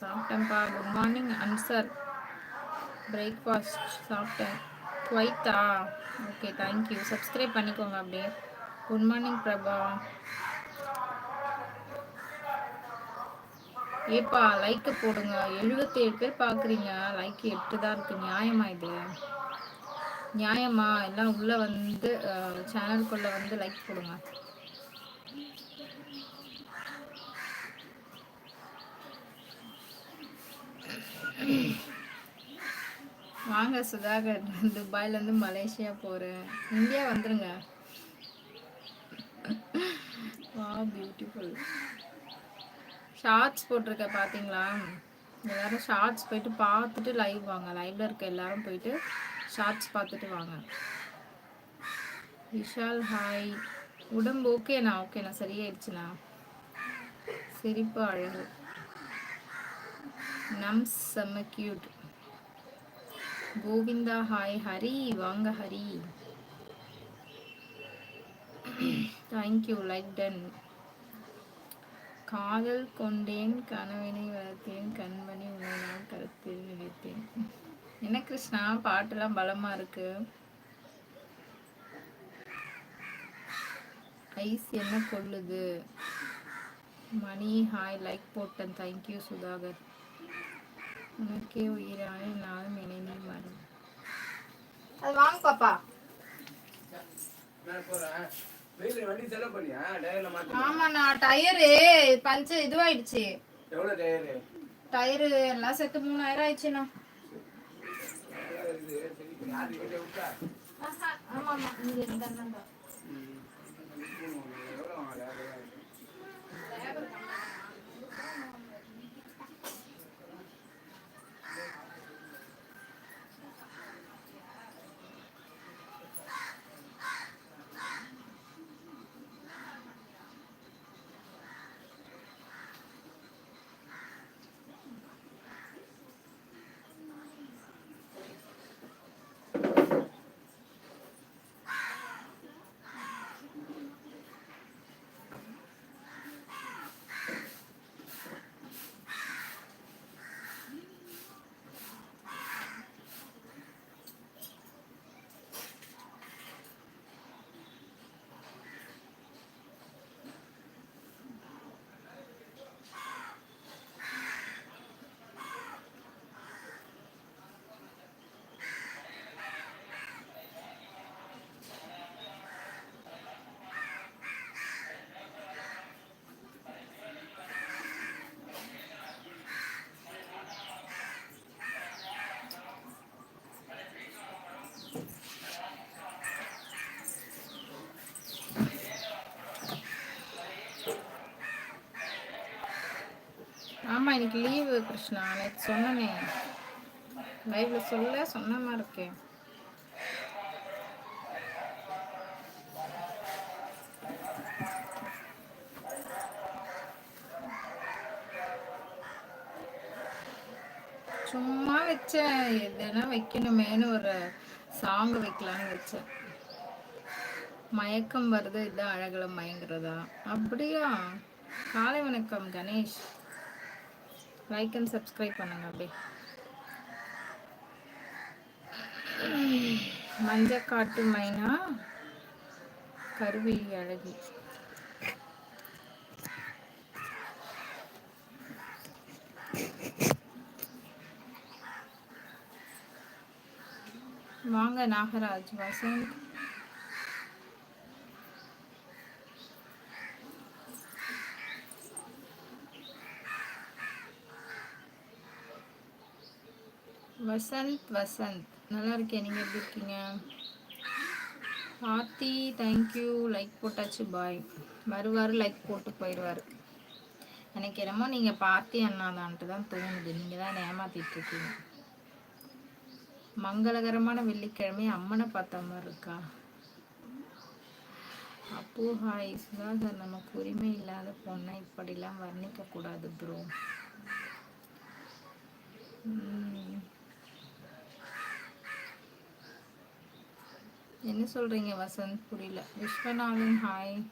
சாப்பிட்டேன்ப்பா. Good morning answer breakfast சாப்பிட்டேன். குவைத்தா okay thank you subscribe பண்ணிக்கோங்க அப்படியே. Good morning Prabha. ஏப்பா லைக்கு போடுங்க. எழுபத்தேழு பேர் பார்க்குறீங்க லைக் எட்டு தான் இருக்கு. நியாயமா இது? நியாயமா? எல்லாம் உள்ள வந்து சேனலுக்குள்ள வந்து லைக் போடுங்க. வாங்க சுதாகர். துபாயிலேருந்து மலேசியா போகிறேன் இந்தியா வந்துருங்க. வா பியூட்டிஃபுல் ஷார்ட்ஸ் போட்டிருக்க பார்த்தீங்களா எல்லாரும் ஷார்ட்ஸ் போயிட்டு பார்த்துட்டு லைவ் வாங்க. லைவ்ல இருக்க எல்லாரும் போயிட்டு ஷார்ட்ஸ் பார்த்துட்டு வாங்க. விஷால் ஹாய் உடம்பு ஓகேண்ணா ஓகேண்ணா சரியாயிடுச்சுண்ணா. சிரிப்பு அழகு. நம் செம்ம கியூட் கோவிந்தா ஹாய் ஹரி வாங்க ஹரி. தேங்க்யூ லைக் டன் காதல் கொண்டேன் கனவினை வளர்த்தேன் கண்மணி உன்னை நான் கருத்தில் நினைத்தேன். என்ன கிருஷ்ணா பாட்டுலாம் பலமா இருக்கு? ஐஸ் என்ன கொள்ளுது? மணி ஹாய் லைக் போட்டேன். Thank you Sudhakar. உனக்கே உயிரான நாளும் இணைந்து மாறும் அது வாங்க பாப்பா. ஆமாண்ணா டயரு பஞ்சு இதுவாயிடுச்சு. டயரு? எல்லாம் சேர்த்து மூணாயிரம் ஆயிடுச்சுண்ணா. ஆமா ஆமா இங்க இருந்தாங்க இன்னைக்கு லீவு கிருஷ்ணா நேற்று சொன்னனே. லைவ்ல சொல்ல சொன்ன மாதிரி இருக்கேன். சும்மா வச்சேன். எதுனா வைக்கணுமேனு ஒரு சாங் வைக்கலான்னு வச்சேன். மயக்கம் வருது இதுதான் அழகுல மயங்குறதா. அப்படியா? காலை வணக்கம் கணேஷ். லைக் அண்ட் சப்ஸ்கிரைப் பண்ணுங்க அப்படியே மஞ்சக்காட்டு மைனா கருவி அழகி. வாங்க நாகராஜ் வசந்த் வசந்த் வசந்த். நல்லா இருக்கேன் நீங்கள் எப்படி இருக்கீங்க? ஆர்த்தி தேங்க்யூ லைக் போட்டாச்சு பாய் வருவார் லைக் போட்டு போயிடுவார் எனக்கு என்னமோ நீங்கள் பார்த்தி அண்ணாதான்ட்டு தான் தோணுது. நீங்கள் தான் ஏமாத்திட்டு இருக்கீங்க. மங்களகரமான வெள்ளிக்கிழமை அம்மனை பார்த்த மாதிரி இருக்கா? அப்போ ஹாய் சுதாகர் நமக்கு உரிமை இல்லாத பொண்ணை இப்படிலாம் வர்ணிக்கக்கூடாது ப்ரோ என்ன சொல்றீங்க வசந்த்? புரியல. விஸ்வநாதன் ஹாய்